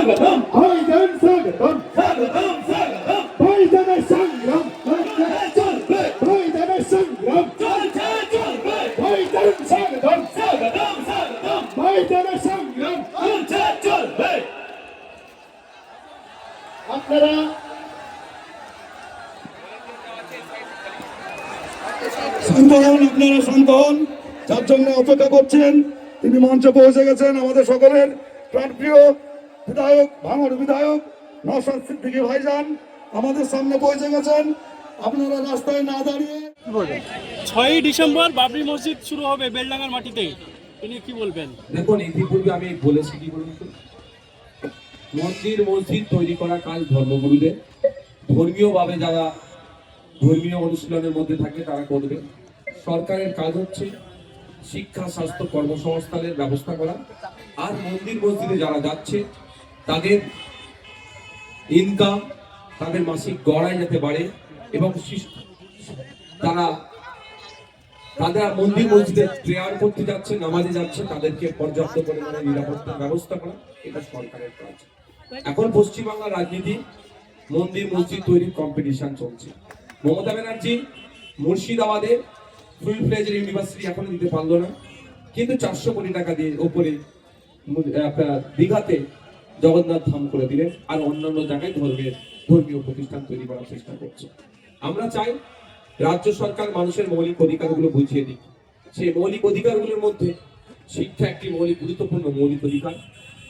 স্বাগতম। ভাইজান স্বাগতম। স্বাগতম স্বাগতম। ভাইজানের সংগ্রাম চলবে ভাইজানের সংগ্রাম চলছে চলবে ভাইজান স্বাগতম। স্বাগতম স্বাগতম। ভাইজানের সংগ্রাম চলছে চলবে আপনারা শান্ত হন আপনারা শান্ত হন যার জন্য অপেক্ষা করছেন তিনি মঞ্চে পৌঁছে গেছেন আমাদের সকলের প্রাণপ্রিয় বিধায়ক ভাঙড় বিধায়ক নওশাদ সিদ্দিকী ভাইজান আমাদের সামনে পৌঁছে গেছেন। আপনারা রাস্তায় না দাঁড়িয়ে ছয়ই ডিসেম্বর বাবরি মসজিদ শুরু হবে বেলডাঙ্গার মাটিতে। এ নিয়ে কি বলবেন? দেখুন ইতিপূর্বে আমি বলেছি কি বলুন তো? মন্দির মসজিদ তৈরি করা কাজ ধর্মগুরুদের। ধর্মীয়ভাবে যারা ধর্মীয় অনুশীলনের মধ্যে থাকে তারা করবে। সরকারের কাজ হচ্ছে শিক্ষা স্বাস্থ্য কর্মসংস্থানের ব্যবস্থা করা। আর মন্দির মসজিদে যারা যাচ্ছে তাদের ইনকাম তাদের মাসিক গড়াই যেতে পারে এবং তারা তারা মন্দির মসজিদে প্রেয়ার করতে যাচ্ছে, নামাজে যাচ্ছে, তাদেরকে পর্যাপ্ত পরিমাণে নিরাপত্তার ব্যবস্থা করা, এটা সরকারের কাজ। এখন পশ্চিমবাংলার রাজনীতি, মন্দির মসজিদ তৈরির কম্পিটিশন চলছে। মমতা ব্যানার্জি মুর্শিদাবাদে ফুল ফ্লেজের ইউনিভার্সিটি এখনও দিতে পারল না, কিন্তু চারশো কোটি টাকা দিয়ে ওপরে দীঘাতে জগন্নাথ ধাম করে দিলেন আর অন্যান্য জায়গায় ধর্মের, ধর্মীয় প্রতিষ্ঠান তৈরি করার চেষ্টা করছে। আমরা চাই রাজ্য সরকার মানুষের মৌলিক অধিকারগুলো বুঝিয়ে দিক। সেই মৌলিক অধিকারগুলোর মধ্যে শিক্ষা একটি মৌলিক, গুরুত্বপূর্ণ মৌলিক অধিকার।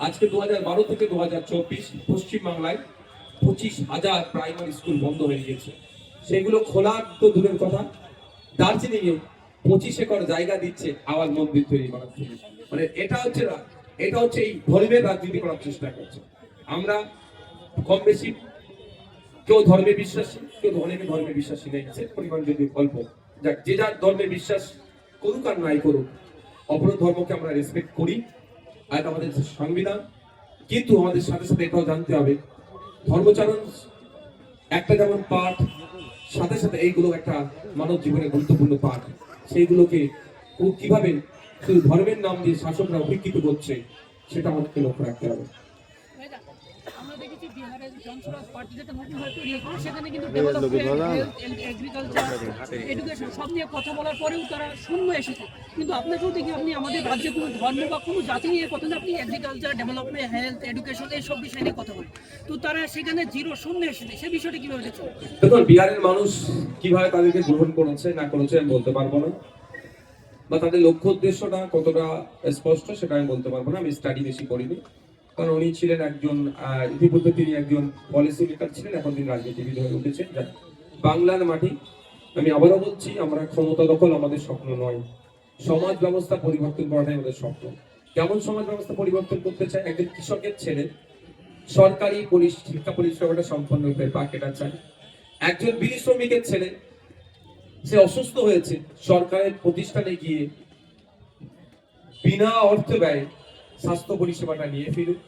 আজকে দু বারো থেকে দু হাজার চব্বিশ পশ্চিমবাংলায় পঁচিশ হাজার প্রাইমারি স্কুল বন্ধ হয়ে গিয়েছে। সেগুলো খোলার তো দূরের কথা। দার্জিলিং এ পঁচিশ একর জায়গা দিচ্ছে আবার মন্দির তৈরি করার জন্য। মানে এটা হচ্ছে এটা হচ্ছে এই ধর্মের রাজনীতি করার চেষ্টা করছে। আমরা কম বেশি কেউ ধর্মে বিশ্বাসী, কেউ অনেকে ধর্মে বিশ্বাসী নেই। সে পরিমাণ যদি অল্প যাক, যে যার ধর্মে বিশ্বাস করুক আর নাই করুক, অপর ধর্মকে আমরা রেসপেক্ট করি, আর আমাদের সংবিধান। কিন্তু আমাদের সাথে সাথে এটাও জানতে হবে, ধর্মচারণ একটা যেমন পাঠ, সাথে সাথে এইগুলো একটা মানব জীবনের গুরুত্বপূর্ণ পাঠ। সেইগুলোকে কীভাবে শুধু ধর্মের নাম দিয়ে শাসকরা উপেক্ষিত করছে সেটা আমাদেরকে লক্ষ্য রাখতে হবে। আমরা দেখেছি বিহারের জনসরাজ পার্টি যেটা নতুন ভাবে তৈরি হয়েছে সেখানে কিন্তু ডেভেলপমেন্ট এগ্রিকালচার এডুকেশন সব নিয়ে কথা বলার পরেও তারা শূন্য এসেছে। কিন্তু আপনাকেও দেখি আপনি আমাদের রাজ্যে কোনো ধর্ম বা কোনো জাতি নিয়ে কথা না আপনি এগ্রিকালচার ডেভেলপমেন্ট হেলথ এডুকেশন এইসব বিষয় নিয়ে কথা বলেন। তো তারা সেখানে জিরো শূন্য এসেছে। সে বিষয়টা কীভাবে দেখছেন? দেখুন বিহারের মানুষ কীভাবে তাদেরকে গ্রহণ করেছে না করেছে আমি বলতে পারব না। বা তাদের লক্ষ্য উদ্দেশ্যটা কতটা স্পষ্ট সেটা আমি বলতে পারব না, আমি স্টাডি বেশি করিনি। কারণ উনি ছিলেন একজন ইতিপূর্বে তিনি একজন পলিসি মেকার ছিলেন, এখন তিনি রাজনীতিবিদ হয়ে উঠেছেন। বাংলার মাটি, আমি আবারও বলছি, আমরা ক্ষমতা দখল আমাদের স্বপ্ন নয়। সমাজ ব্যবস্থা পরিবর্তন করাটাই আমাদের স্বপ্ন। কেমন সমাজ ব্যবস্থা পরিবর্তন করতে চায়? একজন কৃষকের ছেলে, সরকারি শিক্ষা পরিষেবাটা সম্পূর্ণরূপে পাক এটা চায়। একজন বিড়ি শ্রমিকের ছেলে সে অসুস্থ হয়েছে। সরকারের প্রতিষ্ঠানে গিয়ে বিনা অর্থ ব্যয় স্বাস্থ্য পরিষেবাটা নিয়ে ফিরুক।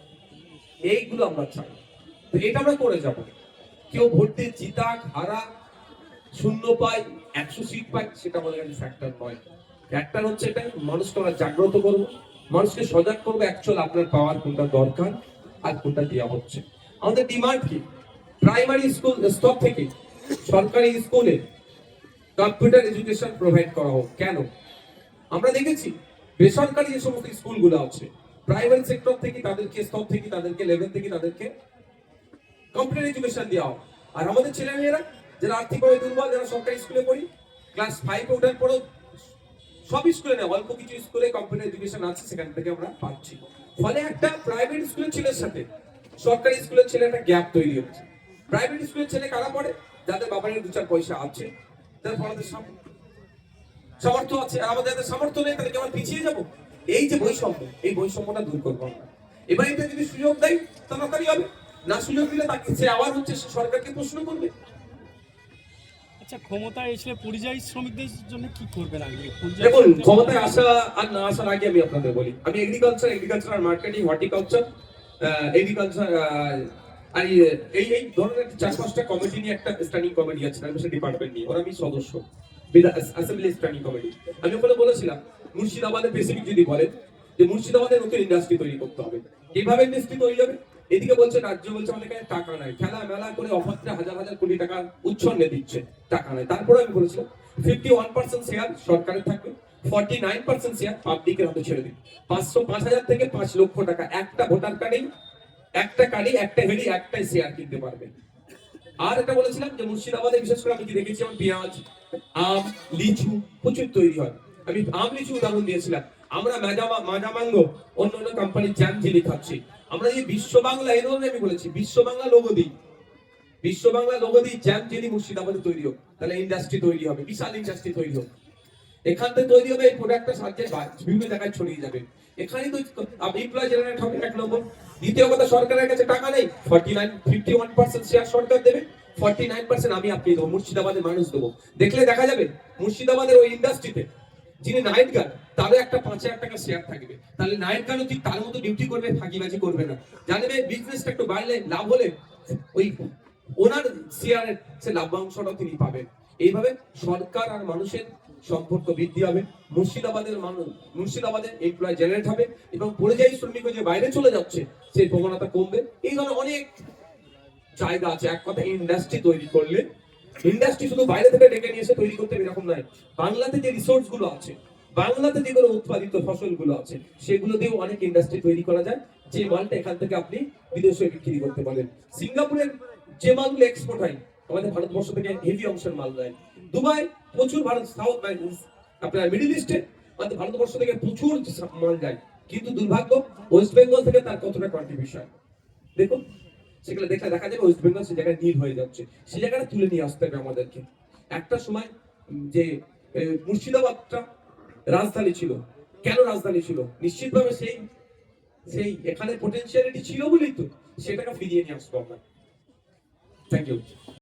এইগুলো আমরা চাই। তো এটা আমরা করে যাব। কেউ দিয়ে জিতাক হারা শূন্য পায়, একশো সিট পায়, সেটা আমাদের কাছে ফ্যাক্টর নয়। ফ্যাক্টর হচ্ছে এটা, মানুষকে আমরা জাগ্রত করব। মানুষকে সজাগ করব অ্যাকচুয়াল আপনার পাওয়ার কোনটা দরকার আর কোনটা দেওয়া হচ্ছে। আমাদের ডিমান্ড কি? প্রাইমারি স্কুল স্তর থেকে সরকারি স্কুলে কম্পিউটার এডুকেশন প্রোভাইড করা হোক। কেন? আমরা দেখেছি বেসরকারি যে সমস্ত স্কুলগুলো আছে, প্রাইভেট সেক্টর থেকে তাদেরকে, স্তর থেকে তাদেরকে লেভেল থেকে তাদেরকে কম্পিউটার এডুকেশন দেওয়া হোক। আর আমাদের ছেলেমেয়েরা, যারা আর্থিকভাবে দুর্বল, যারা সরকারি স্কুলে পড়ি ক্লাস ফাইভে ওঠার পরেও সব স্কুলে না, অল্প কিছু স্কুলে কম্পিউটার এডুকেশন আছে, সেখান থেকে আমরা পাচ্ছি। ফলে একটা প্রাইভেট স্কুলের ছেলের সাথে সরকারি স্কুলের ছেলে একটা গ্যাপ তৈরি হচ্ছে। প্রাইভেট স্কুলের ছেলে কারা পড়ে? যাদের বাবার দু চার পয়সা আছে। যাদের পড়াতে সামর্থ্য আছে। আর আমাদের যাদের সামর্থ্য নেই তাদেরকে আমরা পিছিয়ে যাব? এই যে বৈষম্য এই বৈষম্যটা দূর করব আমরা। এবার এটা যদি সুযোগ দেয় তাড়াতাড়ি হবে। না সুযোগ দিলে তাকে সে আবার হচ্ছে সরকারকে প্রশ্ন করবে। আচ্ছা ক্ষমতায় এসে পরিযায়ী শ্রমিকদের জন্য কি করবেন আগে? দেখুন ক্ষমতায় আসা আর না আসার আগে আমি আপনাদের বলি আমি agriculture agriculture marketing horticulture agriculture আর এই- এই ধরনের চার পাঁচটা কমিটি নিয়ে একটা স্ট্যান্ডিং কমিটি আছে আমি ডিপার্টমেন্ট নিয়ে। ওরা আমি সদস্য। অ্যাসেম্বলি স্ট্যান্ডিং কমিটি আমি ওখানে বলেছিলাম মুর্শিদাবাদের স্পেসিফিক যদি বলেন, যে মুর্শিদাবাদের নতুন ইন্ডাস্ট্রি তৈরি করতে হবে। কীভাবে ইন্ডাস্ট্রি তৈরি হবে? এদিকে বলছে, রাজ্য বলছে আমাদের কাছে টাকা নাই। খেলা মেলা করে অভদ্রে হাজার হাজার কোটি টাকা উচ্ছন্নে দিচ্ছে। টাকা নাই। তারপরে আমি বলেছিলাম ফিফটি ওয়ান পার্সেন্ট শেয়ার সরকারের থাকবে ফর্টি নাইন পার্সেন্ট শেয়ার পাবলিকের হাতে ছেড়ে দিন পাঁচশো পাঁচ হাজার থেকে পাঁচ লক্ষ টাকা। একটা ভোটার কার্ডেই একটা কার্ডে একটা হেডি, একটাই শেয়ার কিনতে পারবে। আর এটা বলেছিলাম যে মুর্শিদাবাদে বিশেষ করে আমি কি দেখেছি, আমার পেঁয়াজ, আম, লিচু প্রচুর তৈরি হয়। আমি আম, লিচু উদাহরণ দিয়েছিলাম। আমরা মাজামা মাজামাঙ্গো অন্য অন্য কোম্পানির জ্যাম জিলি খাচ্ছি। আমরা এই বিশ্ব বাংলা, এই ধরনের আমি বলেছি, বিশ্ব বাংলা লোগো দিই। বিশ্ব বাংলা লোগো দিই, জ্যাম জিলি মুর্শিদাবাদে তৈরি হোক। তাহলে ইন্ডাস্ট্রি তৈরি হবে, বিশাল ইন্ডাস্ট্রি তৈরি হোক। এখান থেকে তৈরি হবে এই প্রোডাক্টটা সাহায্যে বিভিন্ন জায়গায় ছড়িয়ে যাবে। এখানেই তো এক নম্বর। দ্বিতীয় কথা, সরকারের কাছে টাকা নেই। Forty nine fifty one percent share সরকার দেবে। ফর্টি নাইন পার্সেন্ট আমি আপনি দেবো, মুর্শিদাবাদের মানুষ দেবো। দেখলে দেখা যাবে, মুর্শিদাবাদের ওই ইন্ডাস্ট্রিতে যিনি নাইট গার্ড তারও একটা পাঁচ হাজার টাকা শেয়ার থাকবে। তাহলে নাইট গার্ডও ঠিক তার মতো ডিউটি করবে, ফাঁকিবাজি করবে না। জানবে বিজনেসটা একটু বাড়লে লাভ হলে ওই ওনার শেয়ারের সে লাভ্যাংশটাও তিনি পাবেন। এইভাবে সরকার আর মানুষের সম্পর্ক বৃদ্ধি হবে। মুর্শিদাবাদের মানুষ, মুর্শিদাবাদের এমপ্লয় জেনারেট হবে এবং পরিযায়ী শ্রমিক যে বাইরে চলে যাচ্ছে, সেই প্রবণতা কমবে। এই ধরনের অনেক জায়গা আছে। এক কথা ইন্ডাস্ট্রি তৈরি করলে ইন্ডাস্ট্রি শুধু বাইরে থেকে ডেকে নিয়ে এসে তৈরি করতে এরকম নয়, বাংলাতে যে রিসোর্সগুলো আছে, বাংলাতে যেগুলো উৎপাদিত ফসলগুলো আছে, সেগুলো দিয়েও অনেক ইন্ডাস্ট্রি তৈরি করা যায়। যে মালটা এখান থেকে আপনি বিদেশে বিক্রি করতে পারেন। সিঙ্গাপুরের যে মালগুলো এক্সপোর্ট হয় আমাদের ভারতবর্ষ থেকে হেভি অংশের মাল যায় দুবাই প্রচুর ভারত সাউথ আপনার মিডিল ইস্টে আমাদের ভারতবর্ষ থেকে প্রচুর মাল যায়। কিন্তু দুর্ভাগ্য ওয়েস্ট বেঙ্গল থেকে তার কতটা কন্ট্রিবিউশন দেখুন, সেগুলো দেখলে দেখা যাবে ওয়েস্ট বেঙ্গল সে জায়গায় নীল হয়ে যাচ্ছে। সে জায়গাটা তুলে নিয়ে আসতে হবে আমাদেরকে। একটা সময় যে মুর্শিদাবাদটা রাজধানী ছিল। কেন রাজধানী ছিল? নিশ্চিতভাবে সেই সেই এখানে পোটেনশিয়ালিটি ছিল বলেই তো। সেটাকে ফিরিয়ে নিয়ে আসব আমরা। Thank you